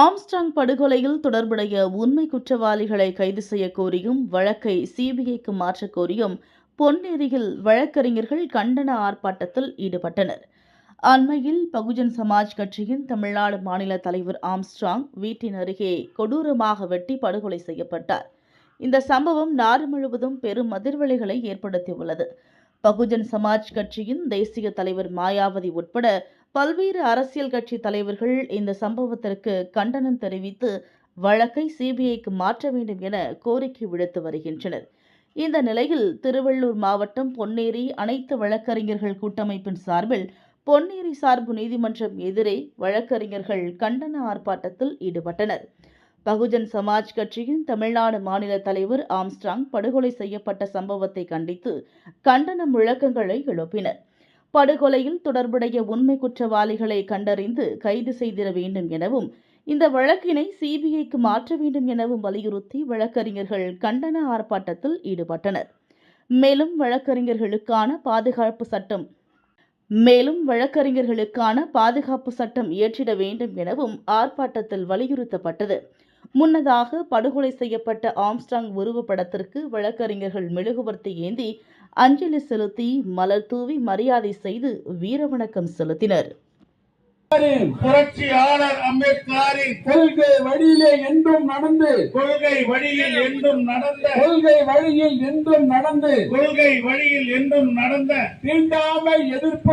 Armstrong படுகொலையில் தொடர்புடைய உண்மை குற்றவாளிகளை கைது செய்ய கோரியும் வழக்கை சிபிஐக்கு மாற்றக்கோரியும் பொன்னேரியில் வழக்கறிஞர்கள் கண்டன ஆர்ப்பாட்டத்தில் ஈடுபட்டனர். அண்மையில் பகுஜன் சமாஜ் கட்சியின் தமிழ்நாடு மாநில தலைவர் ஆம்ஸ்ட்ராங் வீட்டின் அருகே கொடூரமாக வெட்டி படுகொலை செய்யப்பட்டார். இந்த சம்பவம் நாடு முழுவதும் பெரும் அதிர்வலைகளை ஏற்படுத்தியுள்ளது. பகுஜன் சமாஜ் கட்சியின் தேசிய தலைவர் மாயாவதி உட்பட பல்வேறு அரசியல் கட்சி தலைவர்கள் இந்த சம்பவத்திற்கு கண்டனம் தெரிவித்து வழக்கை சிபிஐக்கு மாற்ற வேண்டும் என கோரிக்கை விடுத்து வருகின்றனர். இந்த நிலையில் திருவள்ளூர் மாவட்டம் பொன்னேரி அனைத்து வழக்கறிஞர்கள் கூட்டமைப்பின் சார்பில் பொன்னேரி சார்பு நீதிமன்றம் எதிரே வழக்கறிஞர்கள் கண்டன ஆர்ப்பாட்டத்தில் ஈடுபட்டனர். பகுஜன் சமாஜ் கட்சியின் தமிழ்நாடு மாநில தலைவர் ஆம்ஸ்ட்ராங் படுகொலை செய்யப்பட்ட சம்பவத்தை கண்டித்து கண்டன முழக்கங்களை எழுப்பினர். படுகொலையில் தொடர்புடைய உண்மை குற்றவாளிகளை கண்டறிந்து கைது செய்திட வேண்டும் எனவும் இந்த வழக்கினை சிபிஐக்கு மாற்ற வேண்டும் எனவும் வலியுறுத்தி வழக்கறிஞர்கள் கண்டன ஆர்ப்பாட்டத்தில் ஈடுபட்டனர். மேலும் வழக்கறிஞர்களுக்கான பாதுகாப்பு சட்டம் மேலும் வழக்கறிஞர்களுக்கான பாதுகாப்பு சட்டம் இயற்றிட வேண்டும் எனவும் ஆர்ப்பாட்டத்தில் வலியுறுத்தப்பட்டது. முன்னதாக படுகொலை செய்யப்பட்ட ஆம்ஸ்டாங் உருவப்படத்திற்கு வழக்கறிஞர்கள் மெழுகுவர்த்தி ஏந்தி அஞ்சலி செலுத்தி மலர் தூவி மரியாதை செய்து வீரவணக்கம் செலுத்தினர். புரட்சியாளர் அம்பேத்கரின் கொள்கை வழியிலே என்றும் நடந்து. கொள்கை வழியில் என்றும் நடந்த கொள்கை வழியில் என்றும் நடந்து. கொள்கை வழியில் என்றும் நடந்த தீண்டாமை எதிர்ப்பு